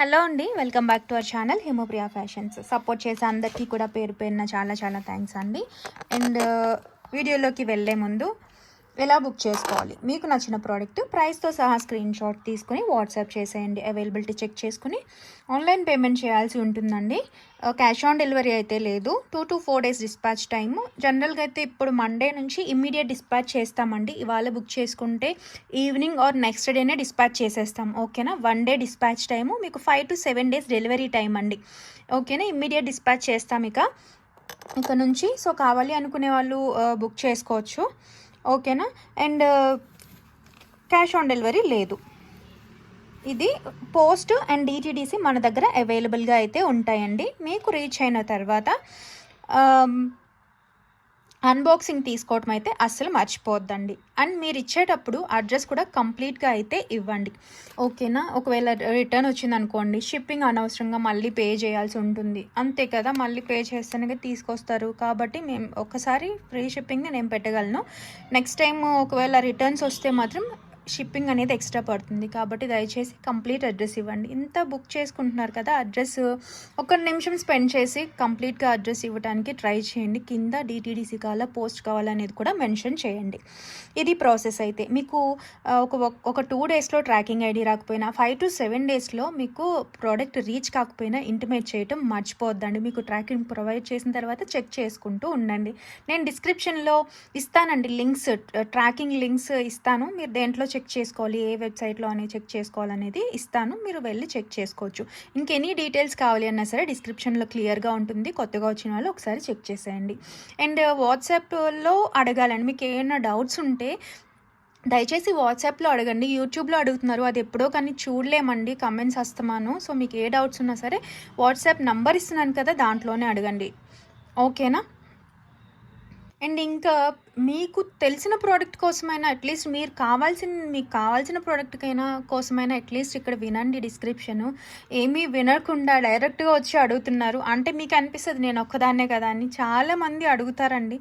Hello అండి welcome back to our channel Himopriya fashions. Support చేసే అందరికీ కూడా పేరు పేరున చాలా చాలా థ్యాంక్స్ అండి. అండ్ వీడియోలోకి వెళ్ళే ముందు ఎలా బుక్ చేసుకోవాలి? మీకు నచ్చిన ప్రోడక్ట్ ప్రైస్తో సహా స్క్రీన్ షాట్ తీసుకుని వాట్సాప్ చేసేయండి. అవైలబిలిటీ చెక్ చేసుకుని ఆన్లైన్ పేమెంట్ చేయాల్సి ఉంటుందండి. క్యాష్ ఆన్ డెలివరీ అయితే లేదు. Two to four days dispatch time. జనరల్గా అయితే ఇప్పుడు మండే నుంచి ఇమ్మీడియట్ డిస్పాచ్ చేస్తామండి. ఇవాళ బుక్ చేసుకుంటే ఈవినింగ్ ఆర్ నెక్స్ట్ డేనే డిస్పాచ్ చేసేస్తాం. ఓకేనా? One day dispatch time. మీకు five to seven days delivery time అండి. ఓకేనా? ఇమ్మీడియట్ డిస్పాచ్ చేస్తాం ఇక. ఇక నుంచి సో కావాలి అనుకునే వాళ్ళు బుక్ చేసుకోవచ్చు. ఓకేనా? అండ్ క్యాష్ ఆన్ డెలివరీ లేదు. ఇది పోస్ట్ అండ్ డిటీడీసీ మన దగ్గర అవైలబుల్గా అయితే ఉంటాయండి. మీకు రీచ్ అయిన తర్వాత అన్బాక్సింగ్ తీసుకోవటం అయితే అస్సలు మర్చిపోద్దండి అండ్ మీరు ఇచ్చేటప్పుడు అడ్రస్ కూడా కంప్లీట్గా అయితే ఇవ్వండి. ఓకేనా? ఒకవేళ రిటర్న్ వచ్చింది అనుకోండి షిప్పింగ్ అనవసరంగా మళ్ళీ పే చేయాల్సి ఉంటుంది. అంతే కదా? మళ్ళీ పే చేస్తేనే తీసుకొస్తారు. కాబట్టి మేము ఒకసారి ఫ్రీ షిప్పింగ్ నేను పెట్టగలను. నెక్స్ట్ టైం ఒకవేళ రిటర్న్స్ వస్తే మాత్రం షిప్పింగ్ అనేది ఎక్స్ట్రా పడుతుంది. కాబట్టి దయచేసి కంప్లీట్ అడ్రస్ ఇవ్వండి. ఇంత బుక్ చేసుకుంటున్నారు కదా అడ్రస్ ఒక నిమిషం స్పెండ్ చేసి కంప్లీట్గా అడ్రస్ ఇవ్వడానికి ట్రై చేయండి. కింద డిటీడీసీ కావాలా పోస్ట్ కావాలనేది కూడా మెన్షన్ చేయండి. ఇది ప్రాసెస్ అయితే మీకు ఒక ఒక టూ డేస్లో ట్రాకింగ్ ఐడి రాకపోయినా ఫైవ్ టు సెవెన్ డేస్లో మీకు ప్రోడక్ట్ రీచ్ కాకపోయినా ఇంటిమేట్ చేయటం మర్చిపోద్దండి మీకు ట్రాకింగ్ ప్రొవైడ్ చేసిన తర్వాత చెక్ చేసుకుంటూ ఉండండి. నేను డిస్క్రిప్షన్లో ఇస్తానండి లింక్స్ ట్రాకింగ్ లింక్స్ ఇస్తాను. మీరు దేంట్లో చెక్ చెక్ చేసుకోవాలి ఏ వెబ్సైట్లో అని చెక్ చేసుకోవాలనేది ఇస్తాను. మీరు వెళ్ళి చెక్ చేసుకోవచ్చు. ఇంకెనీ డీటెయిల్స్ కావాలి అన్నా సరే డిస్క్రిప్షన్లో క్లియర్గా ఉంటుంది. కొత్తగా వచ్చిన వాళ్ళు ఒకసారి చెక్ చేసేయండి. అండ్ వాట్సాప్లో అడగాలండి. మీకు ఏమైనా డౌట్స్ ఉంటే దయచేసి వాట్సాప్లో అడగండి. యూట్యూబ్లో అడుగుతున్నారు. అది ఎప్పుడో కానీ చూడలేమండి. కమెంట్స్ వస్తామాను సో మీకు ఏ డౌట్స్ ఉన్నా సరే వాట్సాప్ నంబర్ ఇస్తున్నాను కదా దాంట్లోనే అడగండి. ఓకేనా? అండ్ ఇంకా మీకు తెలిసిన ప్రోడక్ట్ కోసమైనా అట్లీస్ట్ మీరు కావాల్సిన మీకు కావాల్సిన ప్రోడక్ట్కైనా కోసమైనా అట్లీస్ట్ ఇక్కడ వినండి డిస్క్రిప్షను ఏమీ వినకుండా డైరెక్ట్గా వచ్చి అడుగుతున్నారు. అంటే మీకు అనిపిస్తుంది నేను ఒక్కదాన్నే కదా అని. చాలామంది అడుగుతారండి.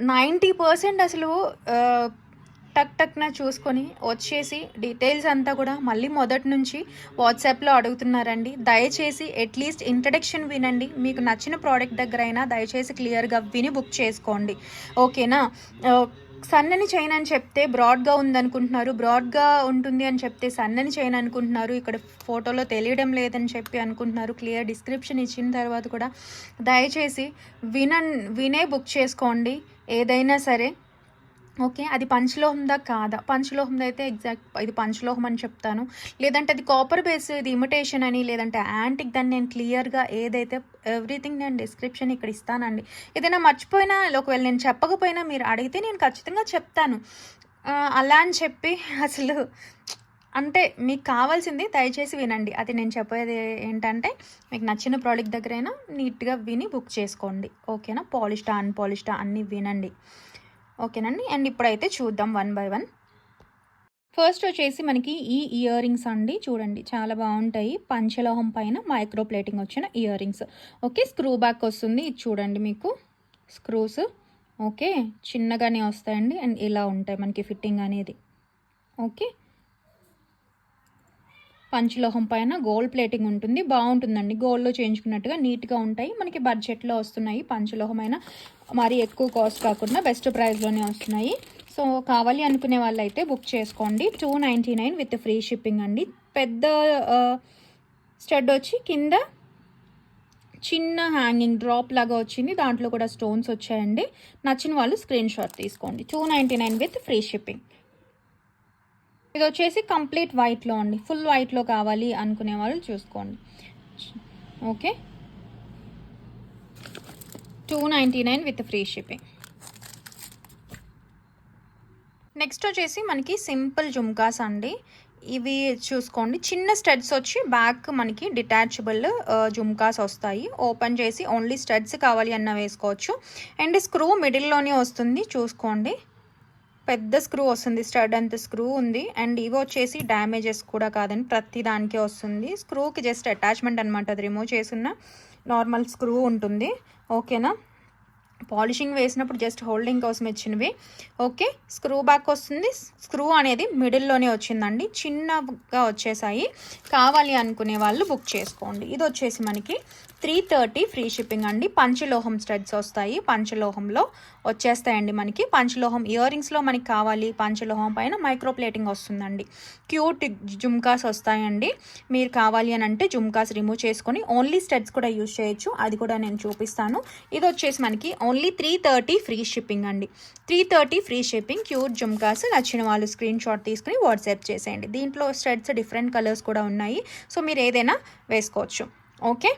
నైంటీ పర్సెంట్ అసలు టక్ టక్న చూసుకొని వచ్చేసి డీటెయిల్స్ అంతా కూడా మళ్ళీ మొదటి నుంచి వాట్సాప్లో అడుగుతున్నారండి. దయచేసి అట్లీస్ట్ ఇంట్రడక్షన్ వినండి. మీకు నచ్చిన ప్రోడక్ట్ దగ్గర అయినా దయచేసి క్లియర్గా విని బుక్ చేసుకోండి. ఓకేనా? సన్నని చైన్ అని చెప్తే బ్రాడ్గా ఉందనుకుంటున్నారు. బ్రాడ్గా ఉంటుంది అని చెప్తే సన్నని చైన్ అనుకుంటున్నారు. ఇక్కడ ఫోటోలో తెలియడం లేదని చెప్పి అనుకుంటున్నారు. క్లియర్ డిస్క్రిప్షన్ ఇచ్చిన తర్వాత కూడా దయచేసి విన వినే బుక్ చేసుకోండి. ఏదైనా సరే ఓకే అది పంచలోహందా కాదా? పంచలోహందా అయితే ఎగ్జాక్ట్ ఇది పంచలోహం అని చెప్తాను. లేదంటే అది కాపర్ బేస్ ఇది ఇమిటేషన్ అని లేదంటే యాంటిక్ దాన్ని నేను క్లియర్గా ఏదైతే ఎవ్రీథింగ్ నేను డిస్క్రిప్షన్ ఇక్కడ ఇస్తానండి. ఏదైనా మర్చిపోయినా ఒకవేళ నేను చెప్పకపోయినా మీరు అడిగితే నేను ఖచ్చితంగా చెప్తాను. అలా అని చెప్పి అసలు అంటే మీకు కావాల్సింది దయచేసి వినండి. అది నేను చెప్పేది ఏంటంటే మీకు నచ్చిన ప్రోడక్ట్ దగ్గరైనా నీట్గా విని బుక్ చేసుకోండి. ఓకేనా? పాలిస్టా అన్పాలిస్టా అన్నీ వినండి. ఓకేనండి. అండ్ ఇప్పుడైతే చూద్దాం వన్ బై వన్. ఫస్ట్ వచ్చేసి మనకి ఈ ఇయర్ రింగ్స్ అండి. చూడండి చాలా బాగుంటాయి. పంచలోహం పైన మైక్రో ప్లేటింగ్ వచ్చిన earrings okay screw back వస్తుంది. ఇది చూడండి మీకు. స్క్రూస్. ఓకే చిన్నగానే వస్తాయండి. అండ్ ఇలా ఉంటాయి మనకి ఫిట్టింగ్ అనేది. ఓకే పంచలోహం పైన గోల్డ్ ప్లేటింగ్ ఉంటుంది. బాగుంటుందండి. గోల్డ్లో చేయించుకున్నట్టుగా నీట్గా ఉంటాయి. మనకి బడ్జెట్లో వస్తున్నాయి పంచలోహమైన. మరి ఎక్కువ కాస్ట్ కాకుండా బెస్ట్ ప్రైస్లోనే వస్తున్నాయి. సో కావాలి అనుకునే వాళ్ళైతే బుక్ చేసుకోండి. Two ninety nine with free shipping అండి. పెద్ద స్టడ్ వచ్చి కింద చిన్న హ్యాంగింగ్ డ్రాప్ లాగా వచ్చింది. దాంట్లో కూడా స్టోన్స్ వచ్చాయండి. నచ్చిన వాళ్ళు స్క్రీన్ షాట్ తీసుకోండి. Two ninety nine with free shipping. ఇది వచ్చేసి కంప్లీట్ వైట్లో అండి. ఫుల్ వైట్లో కావాలి అనుకునే వాళ్ళు చూసుకోండి. Okay. Two ninety nine with free shipping. Next వచ్చేసి మనకి సింపుల్ జుమ్కాస్ అండి. ఇవి చూసుకోండి. చిన్న స్టడ్స్ వచ్చి బ్యాక్ మనకి డిటాచబుల్ జుమ్కాస్ వస్తాయి. ఓపెన్ చేసి ఓన్లీ స్టడ్స్ కావాలి అన్న వేసుకోవచ్చు. అండ్ స్క్రూ మిడిల్లోనే వస్తుంది. చూసుకోండి. పెద్ద స్క్రూ వస్తుంది స్టడ్ అంత స్క్రూ ఉంది. అండ్ ఇవి వచ్చేసి డ్యామేజెస్ కూడా కాదని ప్రతి దానికి వస్తుంది. స్క్రూకి జస్ట్ అటాచ్మెంట్ అనమాట అది రిమూవ్ చేసున్న నార్మల్ స్క్రూ ఉంటుంది. ఓకేనా పాలిషింగ్ వేసినప్పుడు జస్ట్ హోల్డింగ్ కోసం ఇచ్చినవి. ఓకే స్క్రూ బ్యాక్ వస్తుంది. స్క్రూ అనేది మిడిల్లోనే వచ్చిందండి. చిన్నగా వచ్చేసాయి. కావాలి అనుకునే వాళ్ళు బుక్ చేసుకోండి. ఇది వచ్చేసి మనకి త్రీ థర్టీ ఫ్రీ షిప్పింగ్ అండి. పంచలోహం స్టడ్స్ వస్తాయి. పంచలోహంలో వచ్చేస్తాయండి మనకి. పంచలోహం ఇయర్ రింగ్స్లో మనకి కావాలి. పంచలోహం పైన మైక్రో ప్లేటింగ్ వస్తుందండి. క్యూట్ జుమ్కాస్ వస్తాయండి. మీరు కావాలి అని అంటే జుమ్కాస్ రిమూవ్ చేసుకొని ఓన్లీ స్టడ్స్ కూడా యూజ్ చేయొచ్చు. అది కూడా నేను చూపిస్తాను. ఇది వచ్చేసి మనకి only three thirty free shipping అండి. Three thirty free shipping cute jhumkas నచ్చిన వాళ్ళు స్క్రీన్ షాట్ తీసుకుని వాట్సాప్ చేసేయండి. దీంట్లో స్టడ్స్ డిఫరెంట్ కలర్స్ కూడా ఉన్నాయి. సో మీరు ఏదైనా వేసుకోవచ్చు. ఓకే?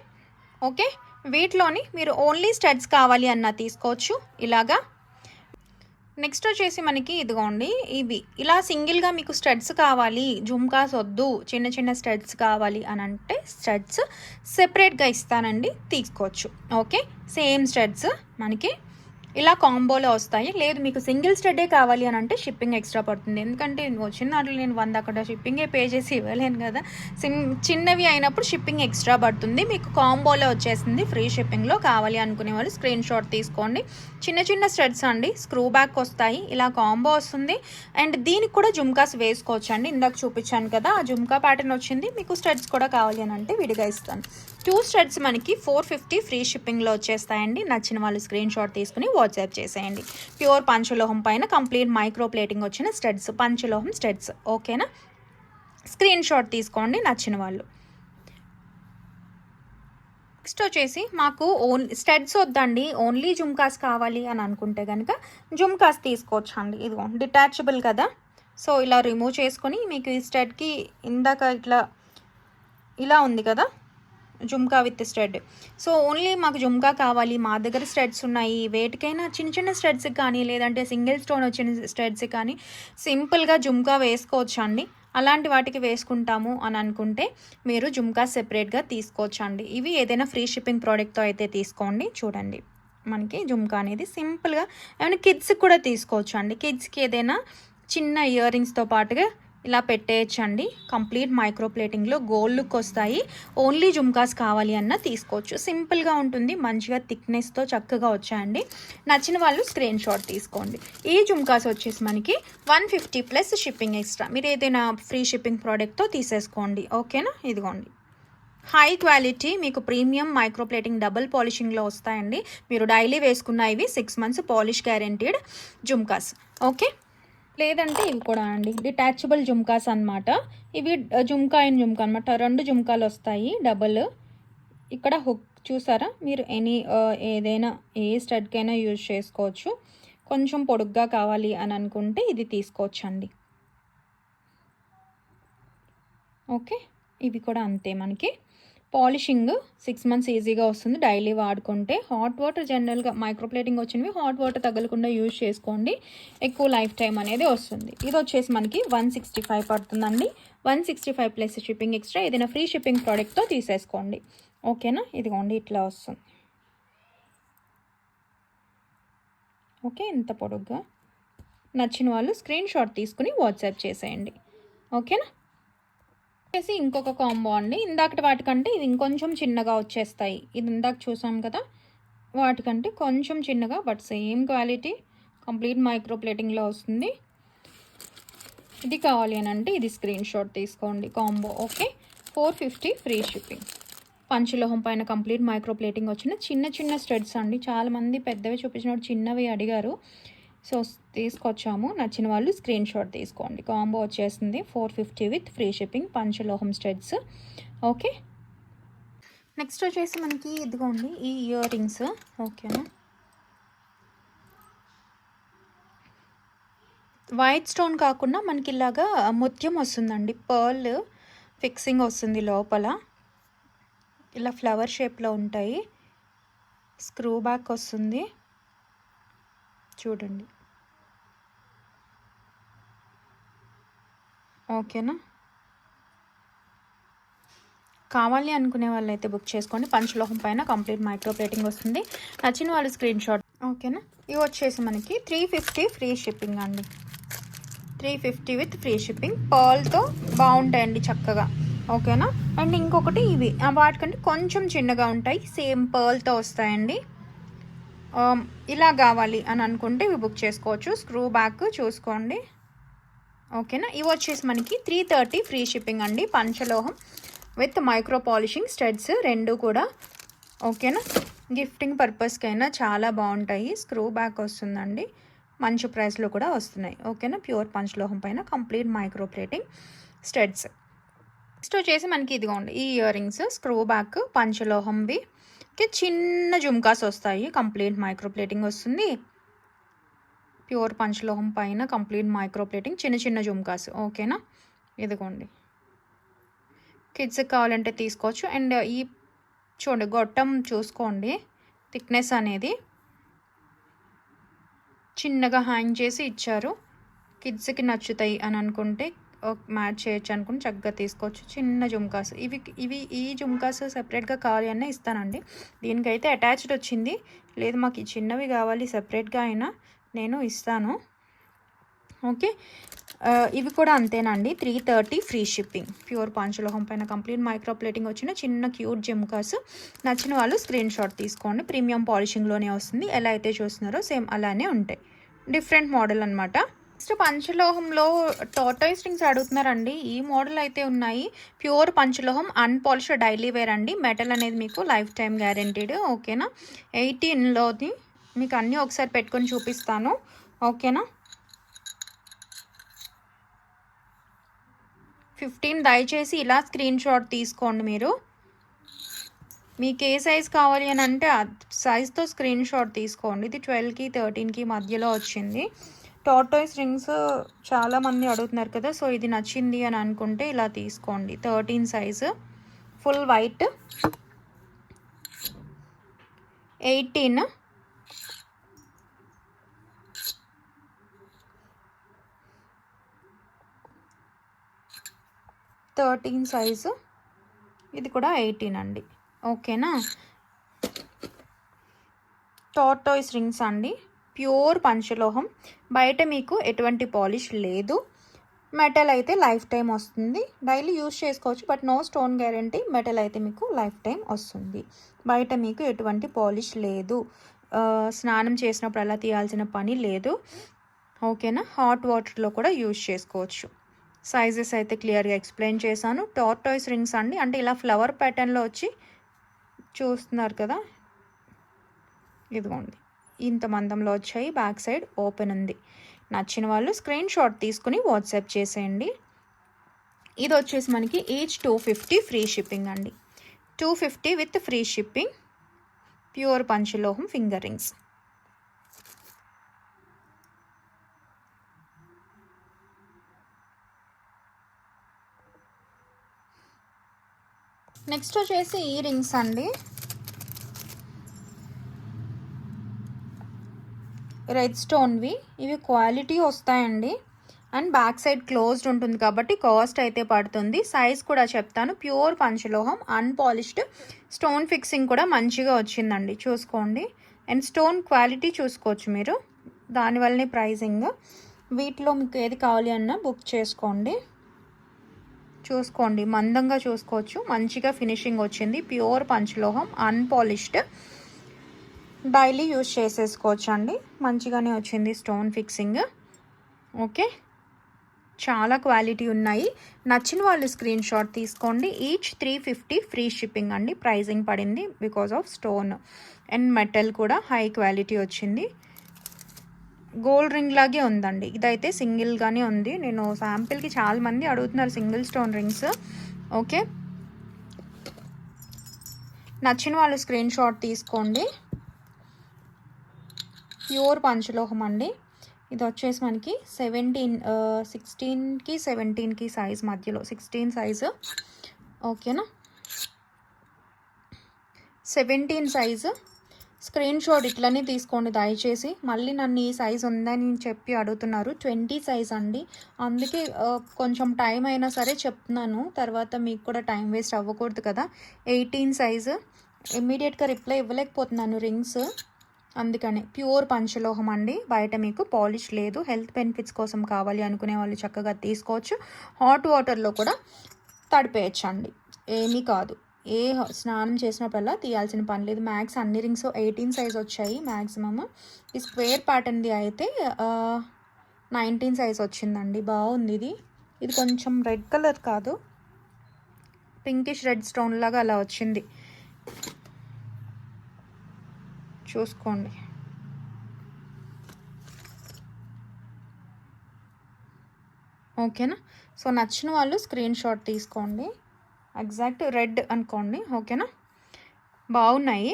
ఓకే? వీటిలోని మీరు ఓన్లీ స్టడ్స్ కావాలి అన్న తీసుకోవచ్చు. ఇలాగా. నెక్స్ట్ వచ్చేసి మనకి ఇదిగోండి ఇవి. ఇలా సింగిల్గా మీకు స్టడ్స్ కావాలి. జుమ్కాస్ వద్దు. చిన్న చిన్న స్టడ్స్ కావాలి అని అంటే స్టడ్స్ సెపరేట్గా ఇస్తానండి. తీసుకోవచ్చు. ఓకే? సేమ్ స్టడ్స్ మనకి ఇలా కాంబోలో వస్తాయి. లేదు మీకు సింగిల్ స్టడ్డే కావాలి అని అంటే షిప్పింగ్ ఎక్స్ట్రా పడుతుంది. ఎందుకంటే వచ్చిన దాంట్లో నేను వంద అక్కడ షిప్పింగే పే చేసి ఇవ్వలేను కదా. సిమ్ చిన్నవి అయినప్పుడు షిప్పింగ్ ఎక్స్ట్రా పడుతుంది. మీకు కాంబోలో వచ్చేసింది. ఫ్రీ షిప్పింగ్లో కావాలి అనుకునే వాళ్ళు స్క్రీన్ షాట్ తీసుకోండి. చిన్న చిన్న స్టడ్స్ అండి. స్క్రూ బ్యాక్ వస్తాయి. ఇలా కాంబో వస్తుంది. అండ్ దీనికి కూడా జుమ్కాస్ వేసుకోవచ్చు అండి ఇందాక చూపించాను కదా. ఆ జుమ్కా ప్యాటర్న్ వచ్చింది. మీకు స్టడ్స్ కూడా కావాలి అని అంటే విడిగా ఇస్తాను. టూ స్టడ్స్ మనకి ఫోర్ ఫిఫ్టీ ఫ్రీ షిప్పింగ్లో వచ్చేస్తాయండి. నచ్చిన వాళ్ళు స్క్రీన్ షాట్ తీసుకుని వాట్సాప్ చేసేయండి. ప్యూర్ పంచలోహం పైన కంప్లీట్ మైక్రో ప్లేటింగ్ వచ్చిన స్టడ్స్ పంచలోహం స్టడ్స్ ఓకేనా స్క్రీన్ షాట్ తీసుకోండి నచ్చిన వాళ్ళు. నెక్స్ట్ వచ్చేసి మాకు ఓన్ స్టడ్స్ వద్దండి. ఓన్లీ జుమ్కాస్ కావాలి అని అనుకుంటే కనుక జుమ్కాస్ తీసుకోవచ్చు అండి ఇదిగో డిటాచబుల్ కదా? సో ఇలా రిమూవ్ చేసుకొని మీకు ఈ స్టడ్కి ఇందాక ఇట్లా ఇలా ఉంది కదా? Jhumka with stud so only మాకు జుమ్కా కావాలి మా దగ్గర స్టెడ్స్ ఉన్నాయి. వేటికైనా చిన్న చిన్న స్టడ్స్కి కానీ లేదంటే సింగిల్ స్టోన్ వచ్చిన స్ట్రెడ్స్ కానీ సింపుల్గా జుమ్కా వేసుకోవచ్చు అండి అలాంటి వాటికి వేసుకుంటాము అని అనుకుంటే మీరు జుమ్కా సెపరేట్గా తీసుకోవచ్చు అండి ఇవి ఏదైనా ఫ్రీ షిప్పింగ్ ప్రోడక్ట్తో అయితే తీసుకోండి. చూడండి. మనకి జుమ్కా అనేది సింపుల్గా ఏమైనా కిడ్స్కి కూడా తీసుకోవచ్చు అండి కిడ్స్కి ఏదైనా చిన్న ఇయర్ రింగ్స్తో పాటుగా ఇలా పెట్టేయచ్చండి. కంప్లీట్ మైక్రో ప్లేటింగ్లో గోల్డ్ లుక్ వస్తాయి ఓన్లీ జుమ్కాస్ కావాలి అన్న తీసుకోవచ్చు. సింపుల్గా ఉంటుంది. మంచిగా థిక్నెస్తో చక్కగా వచ్చాయండి. నచ్చిన వాళ్ళు స్క్రీన్ షాట్ తీసుకోండి. ఈ జుమ్కాస్ వచ్చేసి మనకి one fifty plus shipping extra. మీరు ఏదైనా ఫ్రీ షిప్పింగ్ ప్రోడక్ట్తో తీసేసుకోండి. ఓకేనా? ఇదిగోండి. హై క్వాలిటీ మీకు ప్రీమియం మైక్రోప్లేటింగ్ డబుల్ పాలిషింగ్లో వస్తాయండి. మీరు డైలీ వేసుకున్న ఇవి six months polish guaranteed jhumkas. Okay? లేదంటే ఇవి కూడా అండి. డిటాచబుల్ జుమ్కాస్ అనమాట ఇవి జుమ్కా అండ్ జుమ్కా అనమాట రెండు జుమ్కాలు వస్తాయి. డబుల్. ఇక్కడ హుక్ చూసారా? మీరు ఎనీ ఏదైనా ఏ స్టడ్కైనా యూజ్ చేసుకోవచ్చు. కొంచెం పొడుగ్గా కావాలి అని అనుకుంటే ఇది తీసుకోవచ్చు అండి ఓకే? ఇవి కూడా అంతే మనకి. పాలిషింగ్ సిక్స్ మంత్స్ ఈజీగా వస్తుంది. డైలీ వాడుకుంటే హాట్ వాటర్ జనరల్గా మైక్రోప్లేటింగ్ వచ్చినవి హాట్ వాటర్ తగలకుండా యూజ్ చేసుకోండి. ఎక్కువ లైఫ్ టైం అనేది వస్తుంది. ఇది వచ్చేసి మనకి వన్ సిక్స్టీ ఫైవ్ పడుతుందండి. One sixty five plus shipping extra ఏదైనా ఫ్రీ షిప్పింగ్ ప్రోడక్ట్తో తీసేసుకోండి. ఓకేనా ఇదిగోండి ఇట్లా వస్తుంది. ఓకే ఇంత పొడుగ్గా. నచ్చిన వాళ్ళు స్క్రీన్ షాట్ తీసుకుని వాట్సాప్ చేసేయండి. ఓకేనా వచ్చేసి ఇంకొక కాంబో అండి. ఇందాకటి వాటికంటే ఇది ఇంకొంచెం చిన్నగా వచ్చేస్తాయి. ఇది ఇందాక చూసాం కదా వాటికంటే కొంచెం చిన్నగా but same quality complete micro ప్లేటింగ్లో వస్తుంది. ఇది కావాలి అని అంటే ఇది స్క్రీన్ షాట్ తీసుకోండి combo okay four fifty free shipping పంచలోహం పైన కంప్లీట్ మైక్రో ప్లేటింగ్ వచ్చిన చిన్న చిన్న స్టడ్స్ అండి. చాలామంది పెద్దవి చూపించినప్పుడు చిన్నవి అడిగారు. సో తీసుకొచ్చాము. నచ్చిన వాళ్ళు స్క్రీన్ షాట్ తీసుకోండి. కాంబో వచ్చేసింది four fifty with free shipping పంచలోహం studs. Okay? Next వచ్చేసి మనకి ఇదిగోండి ఈ ఇయర్ రింగ్స్. ఓకేనా? వైట్ స్టోన్ కాకుండా మనకి ఇలాగా ముత్యం వస్తుందండి. పర్ల్ ఫిక్సింగ్ వస్తుంది లోపల. ఇలా ఫ్లవర్ షేప్లో ఉంటాయి. స్క్రూ బ్యాక్ వస్తుంది. చూడండి. ఓకేనా? కావాలి అనుకునే వాళ్ళు అయితే బుక్ చేసుకోండి. పంచలోహం పైన కంప్లీట్ మైక్రో ప్లేటింగ్ వస్తుంది. నచ్చిన వాళ్ళు స్క్రీన్ షాట్ ఓకేనా? ఇవి వచ్చేసి మనకి త్రీ ఫిఫ్టీ ఫ్రీ షిప్పింగ్ అండి. Three fifty with free shipping పర్ల్తో బాగుంటాయండి చక్కగా. ఓకేనా? అండ్ ఇంకొకటి ఇవి. వాటికంటే కొంచెం చిన్నగా ఉంటాయి. సేమ్ పర్ల్తో వస్తాయండి. Um, ఇలా కావాలి అని అనుకుంటే ఇవి బుక్ చేసుకోవచ్చు. స్క్రూ బ్యాక్ చూసుకోండి. ఓకేనా ఇవి వచ్చేసి మనకి త్రీ థర్టీ ఫ్రీ షిప్పింగ్ అండి. పంచలోహం విత్ మైక్రో పాలిషింగ్ స్టెడ్స్ రెండు కూడా. ఓకేనా గిఫ్టింగ్ పర్పస్కైనా చాలా బాగుంటాయి. స్క్రూ బ్యాక్ వస్తుందండి. మంచి ప్రైస్లో కూడా వస్తున్నాయి. ఓకేనా ప్యూర్ పంచలోహం పైన complete micro plating studs next వచ్చేసి మనకి ఇదిగోండి ఈ ఇయర్ రింగ్స్ స్క్రూ బ్యాక్ పంచలోహంవి. చిన్న జుమ్కాస్ వస్తాయి. కంప్లీట్ మైక్రోప్లేటింగ్ వస్తుంది. ప్యూర్ పంచలోహం పైన కంప్లీట్ మైక్రోప్లేటింగ్ చిన్న చిన్న జుమ్కాస్. ఓకేనా? ఇదిగోండి. కిడ్స్కి కావాలంటే తీసుకోవచ్చు. అండ్ ఈ చూడండి గొట్టం చూసుకోండి. థిక్నెస్ అనేది చిన్నగా హ్యాంగ్ చేసి ఇచ్చారు. కిడ్స్కి నచ్చుతాయి అని అనుకుంటే మ్యాచ్ చేయొచ్చు అనుకుని చక్కగా తీసుకోవచ్చు. చిన్న జుమ్కాస్. ఇవి ఇవి ఈ జుమ్కాస్ సెపరేట్గా కావాలి అనే ఇస్తానండి. దీనికైతే అటాచ్డ్ వచ్చింది. లేదు మాకు ఈ చిన్నవి కావాలి సెపరేట్గా అయినా నేను ఇస్తాను. ఓకే. ఇవి కూడా అంతేనండి. Three thirty free shipping. Pure పాంచులోహం పైన కంప్లీట్ మైక్రో ప్లేటింగ్ వచ్చిన చిన్న క్యూట్ జిమ్కాస్. నచ్చిన వాళ్ళు స్క్రీన్ షాట్ తీసుకోండి. ప్రీమియం పాలిషింగ్లోనే వస్తుంది. ఎలా అయితే చూస్తున్నారో సేమ్ అలానే ఉంటాయి. డిఫరెంట్ మోడల్ అనమాట నెక్స్ట్ పంచలోహంలో టాటాయిస్ స్ట్రింగ్స్ అడుగుతున్నారండి. ఈ మోడల్ అయితే ఉన్నాయి. ప్యూర్ పంచలోహం అన్పాలిష్డ్ డైలీ వేర్ అండి. మెటల్ అనేది మీకు లైఫ్ టైం గ్యారంటీడ్ ఓకేనా? ఎయిటీన్లోది మీకు అన్నీ ఒకసారి పెట్టుకొని చూపిస్తాను. ఓకేనా? ఫిఫ్టీన్ దయచేసి ఇలా స్క్రీన్ షాట్ తీసుకోండి మీరు. మీకు ఏ సైజ్ కావాలి అని అంటే సైజ్తో స్క్రీన్ షాట్ తీసుకోండి. ఇది ట్వెల్వ్కి థర్టీన్కి మధ్యలో వచ్చింది. టాటాయిస్ రింగ్స్ చాలామంది అడుగుతున్నారు కదా సో ఇది నచ్చింది అని అనుకుంటే ఇలా తీసుకోండి. Thirteen size full white. Eighteen. Thirteen size ఇది కూడా ఎయిటీన్ అండి. ఓకేనా? టార్టాయిస్ రింగ్స్ అండి. ప్యూర్ పంచలోహం. బయట మీకు ఎటువంటి పాలిష్ లేదు. మెటల్ అయితే లైఫ్ టైం వస్తుంది. డైలీ యూస్ చేసుకోవచ్చు but no stone guarantee metal అయితే మీకు లైఫ్ టైం వస్తుంది. బయట మీకు ఎటువంటి పాలిష్ లేదు. స్నానం చేసినప్పుడు అలా తీయాల్సిన పని లేదు. ఓకేనా? హాట్ వాటర్లో కూడా యూజ్ చేసుకోవచ్చు. సైజెస్ అయితే క్లియర్గా ఎక్స్ప్లెయిన్ చేశాను. టార్టాయిస్ రింగ్స్ అండి. అంటే ఇలా ఫ్లవర్ ప్యాటర్న్లో వచ్చి చూస్తున్నారు కదా? ఇదిగోండి. ఇంత మందంలో వచ్చాయి బ్యాక్ సైడ్ ఓపెన్ ఉంది. నచ్చిన వాళ్ళు స్క్రీన్ షాట్ తీసుకుని వాట్సాప్ చేసేయండి. ఇది వచ్చేసి మనకి each two fifty free shipping అండి. Two fifty with free shipping pure పంచలోహం finger rings. Next వచ్చేసి ఈ రింగ్స్ అండి. రెడ్ స్టోన్వి ఇవి క్వాలిటీ వస్తాయండి. అండ్ బ్యాక్ సైడ్ క్లోజ్డ్ ఉంటుంది కాబట్టి కాస్ట్ అయితే పడుతుంది. సైజ్ కూడా చెప్తాను. ప్యూర్ పంచలోహం అన్పాలిష్డ్ స్టోన్ ఫిక్సింగ్ కూడా మంచిగా వచ్చిందండి. చూసుకోండి. అండ్ స్టోన్ క్వాలిటీ చూసుకోవచ్చు మీరు. దానివల్లనే ప్రైజింగ్ వీటిలో మీకు ఏది కావాలి అన్నా బుక్ చేసుకోండి. చూసుకోండి. మందంగా చూసుకోవచ్చు. మంచిగా ఫినిషింగ్ వచ్చింది. ప్యూర్ పంచలోహం అన్పాలిష్డ్ డైలీ యూజ్ చేసేసుకోవచ్చు అండి మంచిగానే వచ్చింది స్టోన్ ఫిక్సింగ్. ఓకే? చాలా క్వాలిటీ ఉన్నాయి. నచ్చిన వాళ్ళు స్క్రీన్ షాట్ తీసుకోండి. Each three fifty free shipping అండి. ప్రైజింగ్ పడింది because of stone. And metal కూడా హై క్వాలిటీ వచ్చింది. గోల్డ్ రింగ్ లాగే ఉందండి. ఇదైతే సింగిల్గానే ఉంది. నేను శాంపిల్కి చాలా మంది అడుగుతున్నారు సింగిల్ స్టోన్ రింగ్స్. ఓకే? నచ్చిన వాళ్ళు స్క్రీన్ షాట్ తీసుకోండి. ప్యూర్ పంచలోహం అండి. ఇది వచ్చేసి మనకి సెవెంటీన్ సిక్స్టీన్కి సెవెంటీన్కి సైజ్ మధ్యలో సిక్స్టీన్ సైజు ఓకేనా సెవెంటీన్ సైజు స్క్రీన్ షాట్ ఇట్లనే తీసుకోండి దయచేసి. మళ్ళీ నన్ను ఈ సైజ్ ఉందని చెప్పి అడుగుతున్నారు. ట్వంటీ సైజ్ అండి. అందుకే uh, కొంచెం టైం అయినా సరే చెప్తున్నాను. తర్వాత మీకు కూడా టైం వేస్ట్ అవ్వకూడదు కదా. ఎయిటీన్ సైజు ఇమ్మీడియట్గా రిప్లై ఇవ్వలేకపోతున్నాను రింగ్స్ అందుకనే ప్యూర్ పంచలోహం అండి. బయట మీకు పాలిష్ లేదు. హెల్త్ బెనిఫిట్స్ కోసం కావాలి అనుకునే వాళ్ళు చక్కగా తీసుకోవచ్చు. హాట్ వాటర్లో కూడా తడిపేయచ్చు అండి ఏమీ కాదు. ఏ స్నానం చేసినప్పుడల్లా తీయాల్సిన పని లేదు. మ్యాక్స్ అన్ని రింగ్స్ ఎయిటీన్ సైజ్ వచ్చాయి మ్యాక్సిమమ్ ఈ స్క్వేర్ ప్యాటర్న్ది అయితే నైన్టీన్ సైజ్ వచ్చిందండి. బాగుంది ఇది. ఇది కొంచెం రెడ్ కలర్ కాదు. పింకిష్ రెడ్ స్టోన్ లాగా అలా వచ్చింది. చూసుకోండి. ఓకేనా? సో నచ్చిన వాళ్ళు స్క్రీన్ షాట్ తీసుకోండి. ఎగ్జాక్ట్ రెడ్ అనుకోండి. ఓకేనా? బాగున్నాయి.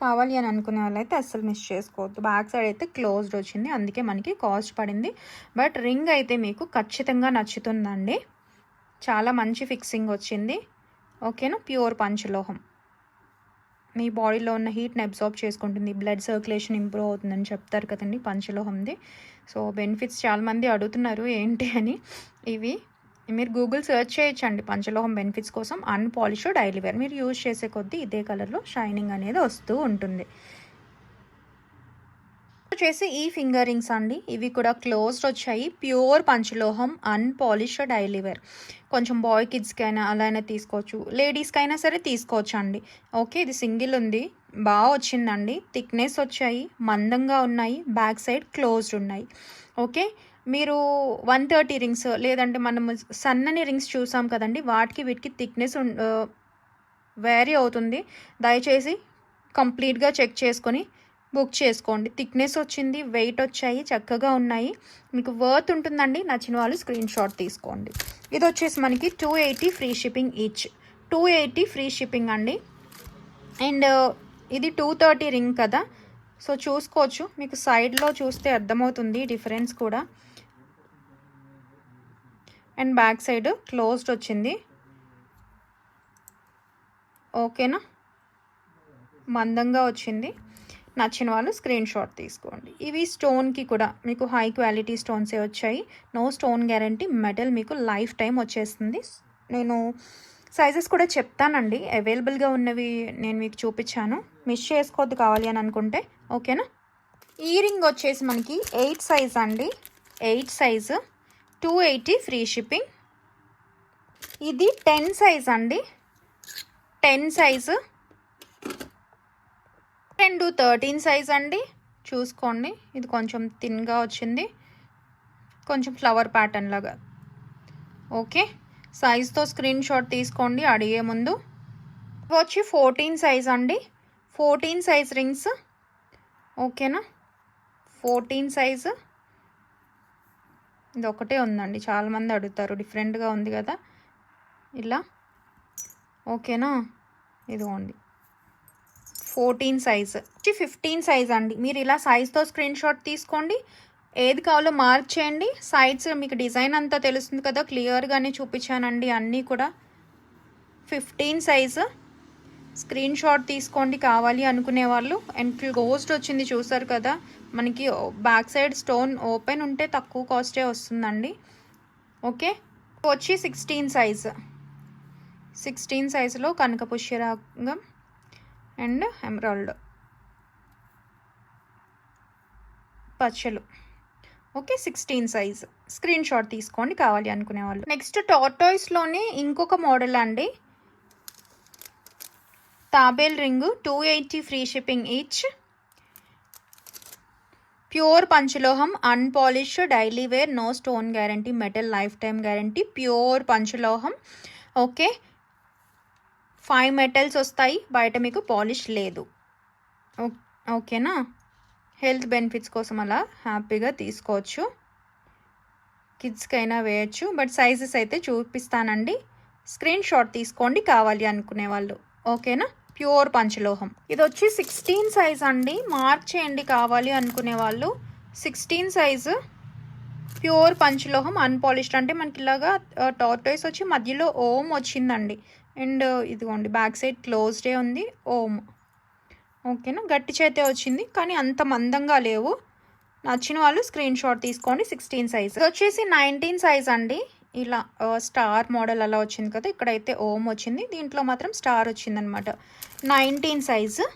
కావాలి అని అనుకునే వాళ్ళైతే అస్సలు మిస్ చేసుకోవద్దు. బ్యాక్ సైడ్ అయితే క్లోజ్డ్ వచ్చింది. అందుకే మనకి కాస్ట్ పడింది. బట్ రింగ్ అయితే మీకు ఖచ్చితంగా నచ్చుతుందండి. చాలా మంచి ఫిక్సింగ్ వచ్చింది. ఓకేనా? ప్యూర్ పంచలోహం. మీ బాడీలో ఉన్న హీట్ని అబ్జార్బ్ చేసుకుంటుంది. బ్లడ్ సర్క్యులేషన్ ఇంప్రూవ్ అవుతుందని చెప్తారు కదండి పంచలోహంది. సో బెనిఫిట్స్ చాలామంది అడుగుతున్నారు ఏంటి అని. ఇవి మీరు గూగుల్ సెర్చ్ చేయొచ్చండి పంచలోహం బెనిఫిట్స్ కోసం. అన్పాలిష్డ్ డైలీ వేర్ మీరు యూజ్ చేసే కొద్దీ ఇదే కలర్లో షైనింగ్ అనేది వస్తూ ఉంటుంది. వచ్చేసి ఈ ఫింగర్ రింగ్స్ అండి. ఇవి కూడా క్లోజ్డ్ వచ్చాయి. ప్యూర్ పంచలోహం అన్పాలిష్డ్ డైలీ వేర్ కొంచెం బాయ్ కిడ్స్కి అయినా అలా అయినా తీసుకోవచ్చు. లేడీస్కి అయినా సరే తీసుకోవచ్చు అండి ఓకే ఇది సింగిల్ ఉంది. బాగా వచ్చిందండి. థిక్నెస్ వచ్చాయి. మందంగా ఉన్నాయి. Back side closed okay. Okay మీరు వన్ థర్టీ రింగ్స్ లేదంటే మనము సన్నని రింగ్స్ చూసాం కదండి. వాటికి వీటికి థిక్నెస్ వేరీ అవుతుంది. దయచేసి కంప్లీట్గా చెక్ చేసుకొని బుక్ చేసుకోండి. థిక్నెస్ వచ్చింది వెయిట్ వచ్చాయి చక్కగా ఉన్నాయి. మీకు వర్త్ ఉంటుందండి నచ్చిన వాళ్ళు స్క్రీన్ షాట్ తీసుకోండి. ఇది వచ్చేసి మనకి two eighty free shipping each. Two eighty free shipping అండి. అండ్ ఇది టూ థర్టీ రింగ్ కదా. సో చూసుకోవచ్చు. మీకు సైడ్లో చూస్తే అర్థమవుతుంది డిఫరెన్స్ కూడా. అండ్ బ్యాక్ సైడ్ క్లోజ్డ్ వచ్చింది. ఓకేనా? మందంగా వచ్చింది. నచ్చిన వాళ్ళు స్క్రీన్ షాట్ తీసుకోండి. ఇవి స్టోన్కి కూడా మీకు హై క్వాలిటీ స్టోన్సే వచ్చాయి. నో స్టోన్ గ్యారంటీ మెటల్ మీకు లైఫ్ టైం వచ్చేస్తుంది. నేను సైజెస్ కూడా చెప్తానండి. అవైలబుల్గా ఉన్నవి నేను మీకు చూపించాను. మిస్ చేసుకోవద్దు కావాలి అని అనుకుంటే ఓకేనా ఈ రింగ్ వచ్చేసి మనకి ఎయిట్ సైజ్ అండి. Eight size two eighty free shipping ఇది టెన్ సైజ్ అండి. టెన్ సైజు రెండు థర్టీన్ సైజ్ అండి. చూసుకోండి. ఇది కొంచెం థిన్గా వచ్చింది. కొంచెం ఫ్లవర్ ప్యాటర్న్ లాగా. ఓకే. సైజ్తో స్క్రీన్ షాట్ తీసుకోండి అడిగే ముందు. వచ్చి ఫోర్టీన్ సైజ్ అండి. Fourteen size rings. ఓకేనా? Fourteen size. ఇది ఒకటే ఉందండి. చాలామంది అడుగుతారు. డిఫరెంట్గా ఉంది కదా. ఇలా. ఓకేనా? ఇదిగోండి. Fourteen size. వచ్చి ఫిఫ్టీన్ సైజ్ అండి. మీరు ఇలా సైజ్తో స్క్రీన్ షాట్ తీసుకోండి. ఏది కావాలో మార్క్ చేయండి. సైడ్స్ మీకు డిజైన్ అంతా తెలుస్తుంది కదా. క్లియర్గానే చూపించానండి అన్నీ కూడా. Fifteen size. స్క్రీన్ షాట్ తీసుకోండి కావాలి అనుకునే వాళ్ళు. అండ్ క్లోజ్డ్ వచ్చింది చూసారు కదా. మనకి బ్యాక్ సైడ్ స్టోన్ ఓపెన్ ఉంటే తక్కువ కాస్టే వస్తుందండి. ఓకే వచ్చి సిక్స్టీన్ సైజ్ సిక్స్టీన్ సైజులో కనకపుష్యరాగం. And emerald. పచ్చలు. Okay sixteen size screen shot తీసుకోండి కావాలి అనుకునే వాళ్ళు. నెక్స్ట్ టార్టాయిస్లోనే ఇంకొక మోడల్ అండి. తాబేల్ ring two eighty free shipping each pure పంచలోహం unpolish daily wear no stone guarantee metal life time guarantee pure పంచలోహం okay five metals వస్తాయి బయట మీకు పాలిష్ లేదు. ఓకేనా? హెల్త్ బెనిఫిట్స్ కోసం అలా హ్యాపీగా తీసుకోవచ్చు. కిడ్స్కైనా వేయచ్చు బట్ సైజెస్ అయితే చూపిస్తానండి. స్క్రీన్ షాట్ తీసుకోండి కావాలి అనుకునే వాళ్ళు. ఓకేనా? ప్యూర్ పంచలోహం. ఇది వచ్చి సిక్స్టీన్ సైజ్ అండి. మార్క్ చేయండి కావాలి అనుకునే వాళ్ళు. Sixteen size. ప్యూర్ పంచలోహం అన్పాలిష్డ్. అంటే మనకి ఇలాగా టార్టోయిస్ వచ్చి మధ్యలో ఓం వచ్చిందండి. అండ్ ఇదిగోండి బ్యాక్ సైడ్ క్లోజ్డే ఉంది ఓం. ఓకేనా? గట్టి చేతే వచ్చింది కానీ అంత మందంగా లేవు. నచ్చిన వాళ్ళు స్క్రీన్ షాట్ తీసుకోండి సిక్స్టీన్ సైజ్ వచ్చేసి నైన్టీన్ సైజ్ అండి. ఇలా స్టార్ మోడల్ అలా వచ్చింది కదా ఇక్కడైతే ఓం వచ్చింది. దీంట్లో మాత్రం స్టార్ వచ్చిందనమాట. నైన్టీన్ సైజు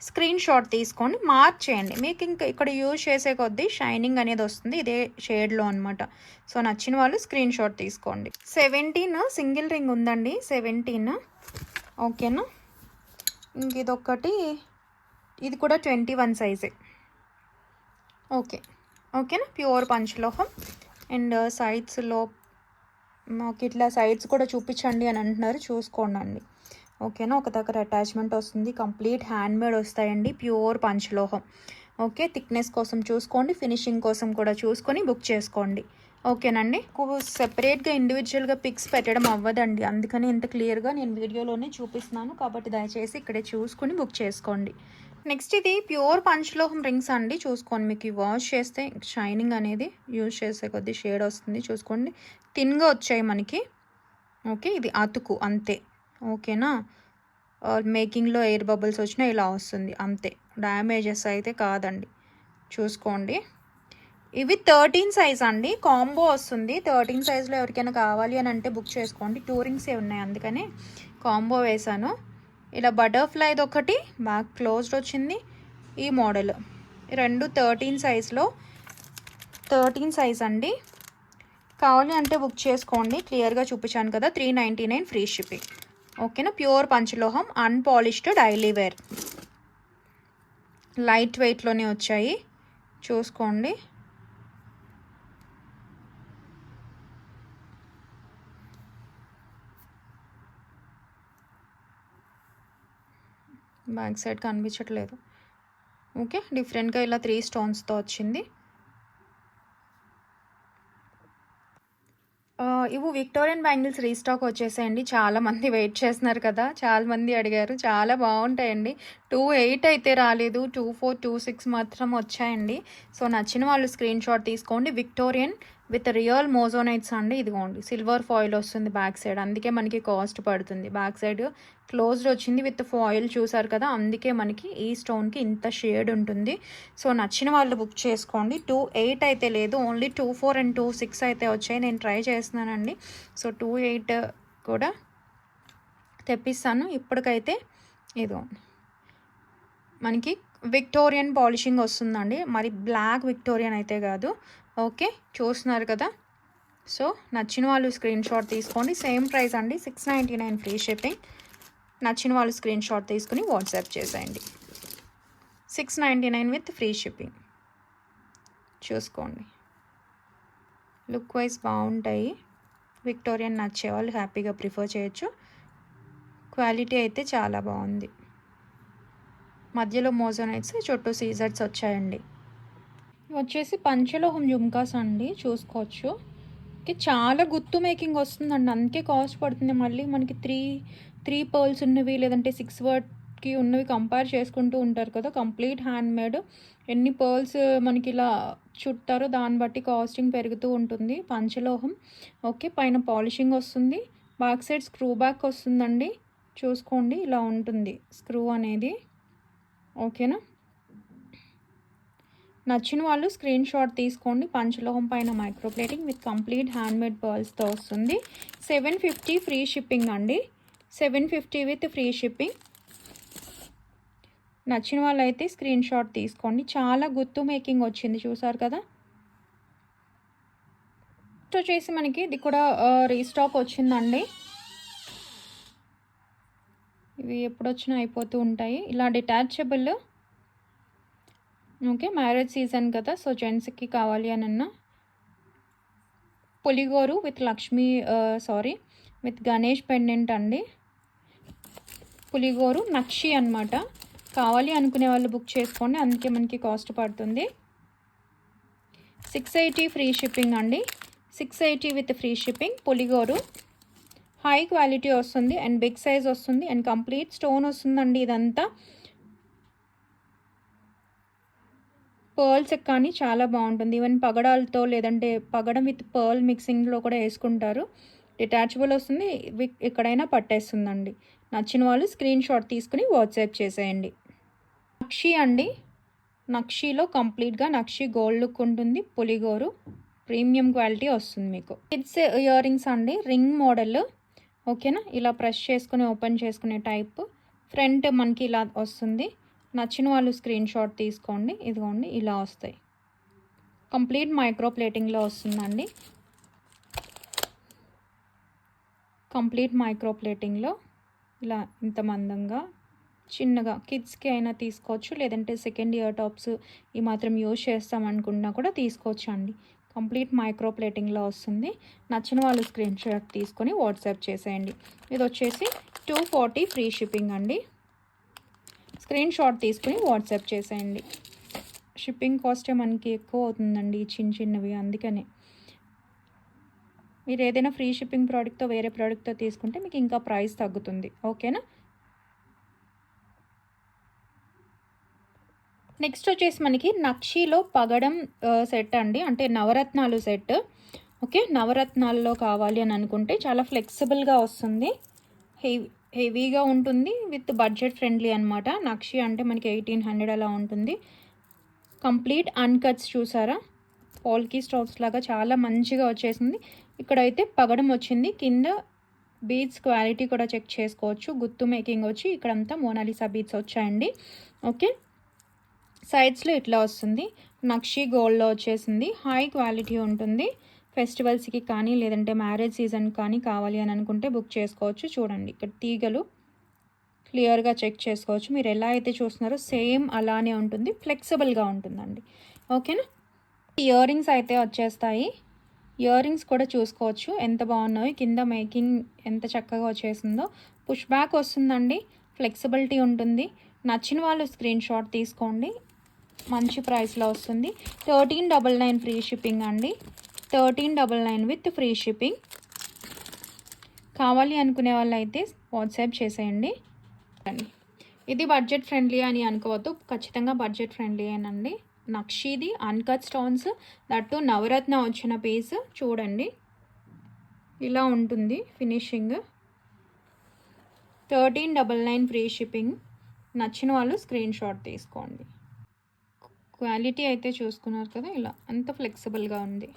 స్క్రీన్ షాట్ తీసుకోండి మార్క్ చేయండి మీకు ఇంకా ఇక్కడ యూజ్ చేసే కొద్దీ షైనింగ్ అనేది వస్తుంది. ఇదే షేడ్లో అనమాట సో నచ్చిన వాళ్ళు స్క్రీన్ షాట్ తీసుకోండి. సెవెంటీన్ సింగిల్ రింగ్ ఉందండి. సెవెంటీన్. ఓకేనా? ఇంక ఇదొకటి ఇది కూడా ట్వంటీ వన్ సైజే. ఓకే. ఓకేనా? ప్యూర్ పంచలోహం. అండ్ సైడ్స్లో మాకు ఇట్లా సైడ్స్ కూడా చూపించండి అని అంటున్నారు. చూసుకోండి అండి ఓకేనా ఒక దగ్గర అటాచ్మెంట్ వస్తుంది. కంప్లీట్ హ్యాండ్ మేడ్ వస్తాయండి. ప్యూర్ పంచలోహం. ఓకే థిక్నెస్ కోసం చూసుకోండి. ఫినిషింగ్ కోసం కూడా చూసుకొని బుక్ చేసుకోండి. ఓకేనండి? సెపరేట్గా ఇండివిజువల్గా పిక్స్ పెట్టడం అవ్వదండి. అందుకని ఇంత క్లియర్గా నేను వీడియోలోనే చూపిస్తున్నాను. కాబట్టి దయచేసి ఇక్కడే చూసుకొని బుక్ చేసుకోండి. నెక్స్ట్ ఇది ప్యూర్ పంచలోహం రింగ్స్ అండి. చూసుకోండి మీకు వాష్ చేస్తే షైనింగ్ అనేది యూజ్ చేసే కొద్దీ షేడ్ వస్తుంది. చూసుకోండి. థిన్గా వచ్చాయి మనకి. ఓకే ఇది అతుకు అంతే. ఓకేనా? మేకింగ్లో ఎయిర్ బబుల్స్ వచ్చినా ఇలా వస్తుంది. అంతే. డ్యామేజెస్ అయితే కాదండి. చూసుకోండి. ఇవి థర్టీన్ సైజ్ అండి. కాంబో వస్తుంది. థర్టీన్ సైజ్లో ఎవరికైనా కావాలి అని అంటే బుక్ చేసుకోండి. టూరింగ్సే ఉన్నాయి. అందుకని కాంబో వేశాను. ఇలా బటర్ఫ్లైది ఒకటి బ్యాక్ క్లోజ్డ్ వచ్చింది. ఈ మోడల్. రెండు థర్టీన్ సైజ్లో థర్టీన్ సైజ్ అండి. కావాలి అంటే బుక్ చేసుకోండి. క్లియర్గా చూపించాను కదా. Three ninety nine free shipping. ఓకేనా ప్యూర్ పంచలోహం అన్పాలిష్డ్ డైలీ వేర్ లైట్ వెయిట్లోనే వచ్చాయి. చూసుకోండి. బ్యాక్ సైడ్ కనిపించట్లేదు. ఓకే డిఫరెంట్గా ఇలా త్రీ స్టోన్స్తో వచ్చింది. ఇవి విక్టోరియన్ బ్యాంగిల్స్ రీస్టాక్ వచ్చేసాయండి. చాలామంది వెయిట్ చేస్తున్నారు కదా. చాలామంది అడిగారు. చాలా బాగుంటాయండి. టూ ఎయిట్ అయితే రాలేదు. టూ ఫోర్ టూ సిక్స్ మాత్రం వచ్చాయండి. సో నచ్చిన వాళ్ళు స్క్రీన్ షాట్ తీసుకోండి. విక్టోరియన్ విత్ రియల్ మోజోనైట్స్ అండి ఇదిగోండి. సిల్వర్ ఫాయిల్ వస్తుంది బ్యాక్ సైడ్ అందుకే మనకి కాస్ట్ పడుతుంది. బ్యాక్ సైడ్ క్లోజ్డ్ వచ్చింది విత్ ఫాయిల్ చూసారు కదా అందుకే మనకి ఈ స్టోన్కి ఇంత షేడ్ ఉంటుంది. సో నచ్చిన వాళ్ళు బుక్ చేసుకోండి. టూ ఎయిట్ అయితే లేదు only two four and two six అయితే వచ్చాయి. నేను ట్రై చేస్తున్నానండి. సో టూ ఎయిట్ కూడా తెప్పిస్తాను. ఇప్పటికైతే ఇదిగోండి. మనకి విక్టోరియన్ పాలిషింగ్ వస్తుందండి. మరి బ్లాక్ విక్టోరియన్ అయితే కాదు. ఓకే చూస్తున్నారు కదా. సో నచ్చిన వాళ్ళు స్క్రీన్ షాట్ తీసుకోండి. సేమ్ ప్రైస్ అండి six ninety nine free shipping. నచ్చిన వాళ్ళు స్క్రీన్ షాట్ తీసుకుని వాట్సాప్ చేసేయండి. Six ninety nine with free shipping. చూసుకోండి. లుక్ వైజ్ బాగుంటాయి. విక్టోరియన్ నచ్చే వాళ్ళు హ్యాపీగా ప్రిఫర్ చేయొచ్చు. క్వాలిటీ అయితే చాలా బాగుంది. మధ్యలో మోజనైట్స్ చుట్టూ సీజర్స్ వచ్చాయండి. ఇవి వచ్చేసి పంచలోహం జుమ్కాస్ అండి చూసుకోవచ్చు. చాలా గుర్తు మేకింగ్ వస్తుందండి. అందుకే కాస్ట్ పడుతుంది. మళ్ళీ మనకి త్రీ త్రీ పర్ల్స్ ఉన్నవి లేదంటే సిక్స్ వర్డ్కి ఉన్నవి కంపేర్ చేసుకుంటూ ఉంటారు కదా. కంప్లీట్ హ్యాండ్ మేడ్ ఎన్ని పర్ల్స్ మనకి ఇలా చుట్టారో దాన్ని బట్టి కాస్టింగ్ పెరుగుతూ ఉంటుంది. పంచలోహం ఓకే పైన పాలిషింగ్ వస్తుంది. బ్యాక్ సైడ్ స్క్రూ బ్యాక్ వస్తుందండి. చూసుకోండి ఇలా ఉంటుంది స్క్రూ అనేది. ఓకేనా? నచ్చిన వాళ్ళు స్క్రీన్ షాట్ తీసుకోండి. పంచలోహం పైన మైక్రోప్లేటింగ్ విత్ కంప్లీట్ హ్యాండ్మేడ్ పర్ల్స్తో వస్తుంది. సెవెన్ ఫిఫ్టీ ఫ్రీ షిప్పింగ్ అండి. Seven fifty with free shipping నచ్చిన వాళ్ళైతే స్క్రీన్ షాట్ తీసుకోండి. చాలా గుర్తు మేకింగ్ వచ్చింది చూసారు కదా? నెక్స్ట్ వచ్చేసి మనకి ఇది కూడా రీస్టాక్ వచ్చిందండి. ఇవి ఎప్పుడు వచ్చినా అయిపోతూ ఉంటాయి. ఇలా డిటాచబుల్ ఓకే మ్యారేజ్ సీజన్ కదా సో జెంట్స్కి కావాలి అని అన్న. పులిగోరు with Lakshmi sorry with Ganesh pendant అండి. పులిగోరు నక్షి అన్నమాట. కావాలి అనుకునే వాళ్ళు బుక్ చేసుకోండి అందుకే మనకి కాస్ట్ పడుతుంది. సిక్స్ ఎయిటీ ఫ్రీ షిప్పింగ్ అండి. Six eighty with free shipping పులిగోరు. High quality వస్తుంది అండ్ బిగ్ సైజ్ వస్తుంది అండ్ కంప్లీట్ స్టోన్ వస్తుందండి ఇదంతా. పర్ల్స్ కానీ చాలా బాగుంటుంది. ఈవెన్ పగడాలతో లేదంటే పగడం విత్ పర్ల్ మిక్సింగ్లో కూడా వేసుకుంటారు. డిటాచబుల్ వస్తుంది వి- ఎక్కడైనా పట్టేస్తుందండి. నచ్చిన వాళ్ళు స్క్రీన్ షాట్ తీసుకుని వాట్సాప్ చేసేయండి. నక్షి అండి. నక్షిలో కంప్లీట్గా నక్షి గోల్డ్ లుక్ ఉంటుంది పులిగోరు ప్రీమియం క్వాలిటీ వస్తుంది మీకు. కిడ్స్ ఇయర్ రింగ్స్ అండి రింగ్ మోడల్. ఓకేనా? ఇలా ప్రెస్ చేసుకుని ఓపెన్ చేసుకునే టైప్. ఫ్రంట్ మనకి ఇలా వస్తుంది. నచ్చిన వాళ్ళు స్క్రీన్ షాట్ తీసుకోండి. ఇదిగోండి ఇలా వస్తాయి. కంప్లీట్ మైక్రో ప్లేటింగ్లో వస్తుందండి. కంప్లీట్ మైక్రో ప్లేటింగ్లో ఇలా ఇంత మందంగా చిన్నగా కిడ్స్కి అయినా తీసుకోవచ్చు. లేదంటే సెకండ్ ఇయర్ టాప్స్ ఈ మాత్రం యూజ్ చేస్తాం అనుకున్నా కూడా తీసుకోవచ్చు అండి కంప్లీట్ మైక్రో ప్లేటింగ్లో వస్తుంది. నచ్చిన వాళ్ళు స్క్రీన్ షాట్ తీసుకొని వాట్సాప్ చేసేయండి. ఇది వచ్చేసి టూ ఫార్టీ ఫ్రీ షిప్పింగ్ అండి. స్క్రీన్ షాట్ తీసుకుని వాట్సాప్ చేసేయండి. షిప్పింగ్ కాస్టే మనకి ఎక్కువ అవుతుందండి చిన్న చిన్నవి అందుకనే. మీరు ఏదైనా ఫ్రీ షిప్పింగ్ ప్రోడక్ట్తో వేరే ప్రోడక్ట్తో తీసుకుంటే మీకు ఇంకా ప్రైస్ తగ్గుతుంది. ఓకేనా? నెక్స్ట్ వచ్చేసి మనకి నక్షీలో పగడం సెట్ అండి. అంటే నవరత్నాలు సెట్ ఓకే నవరత్నాల్లో కావాలి అని అనుకుంటే చాలా ఫ్లెక్సిబుల్గా వస్తుంది. హెవీ హెవీగా ఉంటుంది విత్ బడ్జెట్ ఫ్రెండ్లీ అనమాట నక్షి అంటే మనకి ఎయిటీన్ హండ్రెడ్ అలా ఉంటుంది. కంప్లీట్ అన్కట్స్ చూసారా? పాల్కీ స్టాక్స్ లాగా చాలా మంచిగా వచ్చేసింది. ఇక్కడైతే పగడం వచ్చింది. కింద బీడ్స్ క్వాలిటీ కూడా చెక్ చేసుకోవచ్చు. గుత్తు మేకింగ్ వచ్చి ఇక్కడంతా మోనాలిసా బీడ్స్ వచ్చాయండి. ఓకే సైడ్స్లో ఇట్లా వస్తుంది. నక్షి గోల్డ్లో వచ్చేసింది. హై క్వాలిటీ ఉంటుంది. ఫెస్టివల్స్కి కానీ లేదంటే మ్యారేజ్ సీజన్ కానీ కావాలి అని అనుకుంటే బుక్ చేసుకోవచ్చు. చూడండి. ఇక్కడ తీగలు క్లియర్గా చెక్ చేసుకోవచ్చు. మీరు ఎలా అయితే చూస్తున్నారో సేమ్ అలానే ఉంటుంది. ఫ్లెక్సిబుల్గా ఉంటుందండి. ఓకేనా ఇయర్ రింగ్స్ అయితే వచ్చేస్తాయి. ఇయర్ రింగ్స్ కూడా చూసుకోవచ్చు. ఎంత బాగున్నాయి కింద మేకింగ్ ఎంత చక్కగా వచ్చేసిందో. పుష్ బ్యాక్ వస్తుందండి. ఫ్లెక్సిబిలిటీ ఉంటుంది. నచ్చిన వాళ్ళు స్క్రీన్ షాట్ తీసుకోండి. మంచి ప్రైస్లో వస్తుంది. Thirteen double nine free shipping అండి. Thirteen double nine with free shipping. కావాలి అనుకునే వాళ్ళు అయితే వాట్సాప్ చేసేయండి. ఇది బడ్జెట్ ఫ్రెండ్లీ అని అనుకోవద్దు. ఖచ్చితంగా బడ్జెట్ ఫ్రెండ్లీ అనండి నక్షీది అన్కట్ స్టోన్స్ దట్టు నవరత్న వచ్చిన పీస్ చూడండి. ఇలా ఉంటుంది finishing. Thirteen double nine free shipping. నచ్చిన వాళ్ళు స్క్రీన్ షాట్ తీసుకోండి. క్వాలిటీ అయితే చూసుకున్నారు కదా ఇలా. అంత ఫ్లెక్సిబుల్గా ఉంది.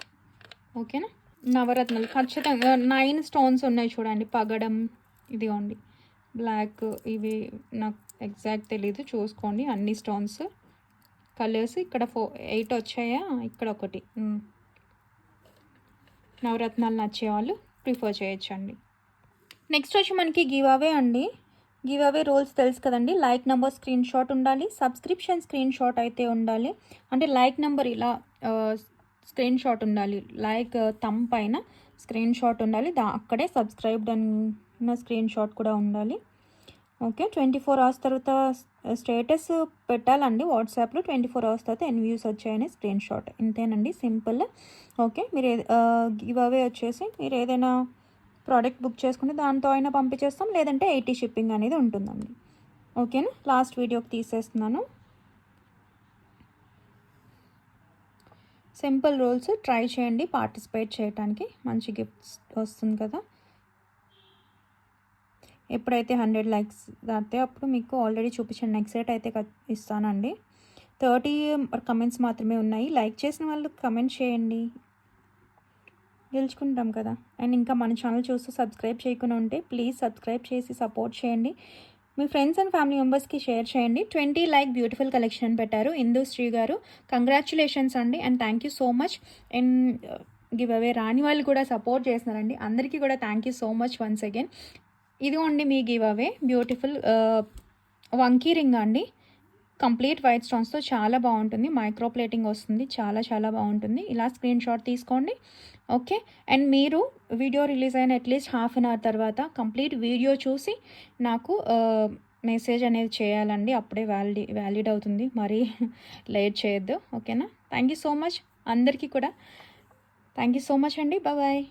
ఓకేనా? నవరత్నాలు. ఖచ్చితంగా నైన్ స్టోన్స్ ఉన్నాయి చూడండి. పగడం ఇదిగోండి. బ్లాక్ ఇవి నాకు ఎగ్జాక్ట్ తెలీదు. చూసుకోండి. అన్ని స్టోన్స్. కలర్స్ ఇక్కడ ఫో ఎయిట్ వచ్చాయా? ఇక్కడ ఒకటి. నవరత్నాలు నచ్చే వాళ్ళు ప్రిఫర్ చేయొచ్చండి. నెక్స్ట్ వచ్చి మనకి గివ్ అవే అండి. గివ్ అవే రూల్స్ తెలుసు కదండి. లైక్ నెంబర్ స్క్రీన్ షాట్ ఉండాలి. సబ్స్క్రిప్షన్ స్క్రీన్ షాట్ అయితే ఉండాలి. అంటే లైక్ నెంబర్ ఇలా స్క్రీన్ షాట్ ఉండాలి. లైక్ తమ్ పైన స్క్రీన్ షాట్ ఉండాలి. దా అక్కడే సబ్స్క్రైబ్డ్ అన్న స్క్రీన్ షాట్ కూడా ఉండాలి. ఓకే ట్వంటీ ఫోర్ అవర్స్ తర్వాత స్టేటస్ పెట్టాలండి. వాట్సాప్లో ట్వంటీ ఫోర్ అవర్స్ తర్వాత ఎన్ని వ్యూస్ వచ్చాయని స్క్రీన్ షాట్. ఇంతేనండి సింపుల్. ఓకే మీరు గివ్ అవే వచ్చేసి మీరు ఏదైనా ప్రోడక్ట్ బుక్ చేసుకుంటే దాంతో అయినా పంపించేస్తాం. లేదంటే ఎయిటీ షిప్పింగ్ అనేది ఉంటుందండి. ఓకేనా? లాస్ట్ వీడియోకి తీసేస్తున్నాను. Simple rules. ట్రై చేయండి. పార్టిసిపేట్ చేయడానికి మంచి గిఫ్ట్స్ వస్తుంది కదా. ఎప్పుడైతే హండ్రెడ్ లైక్స్ దాటితే అప్పుడు మీకు ఆల్రెడీ చూపించిన నెక్స్ట్ సెట్ అయితే ఇస్తానండి. థర్టీ కమెంట్స్ మాత్రమే ఉన్నాయి. లైక్ చేసిన వాళ్ళు కమెంట్ చేయండి. గెలుచుకుంటాం కదా. అండ్ ఇంకా మన ఛానల్ చూస్తూ సబ్స్క్రైబ్ చేయకుండా ఉంటే ప్లీజ్ సబ్స్క్రైబ్ చేసి సపోర్ట్ చేయండి. మీ ఫ్రెండ్స్ అండ్ ఫ్యామిలీ మెంబర్స్కి షేర్ చేయండి. ట్వంటీ లైక్ బ్యూటిఫుల్ కలెక్షన్ పెట్టారు ఇందు శ్రీ గారు. కంగ్రాచులేషన్స్ అండి. And thank you so much. And uh, give away రాని వాళ్ళు కూడా సపోర్ట్ చేస్తున్నారండి. అందరికీ కూడా thank you so much once again. ఇదిగోండి మీ గివ్ అవే బ్యూటిఫుల్ uh, వంకీ రింగ్ అండి. కంప్లీట్ వైట్ స్టోన్స్తో చాలా బాగుంటుంది. మైక్రో ప్లేటింగ్ వస్తుంది. చాలా చాలా బాగుంటుంది. ఇలా స్క్రీన్ షాట్ తీసుకోండి. ఓకే? అండ్ మీరు వీడియో రిలీజ్ అయిన at least half an hour తర్వాత కంప్లీట్ వీడియో చూసి నాకు మెసేజ్ అనేది చేయాలండి. అప్పుడే వ్యాలిడి వ్యాలిడ్ అవుతుంది. మరీ లేట్ చేయొద్దు. ఓకేనా? థ్యాంక్ యూ సో మచ్ అందరికీ కూడా. థ్యాంక్ యూ సో మచ్ అండి. బాయ్.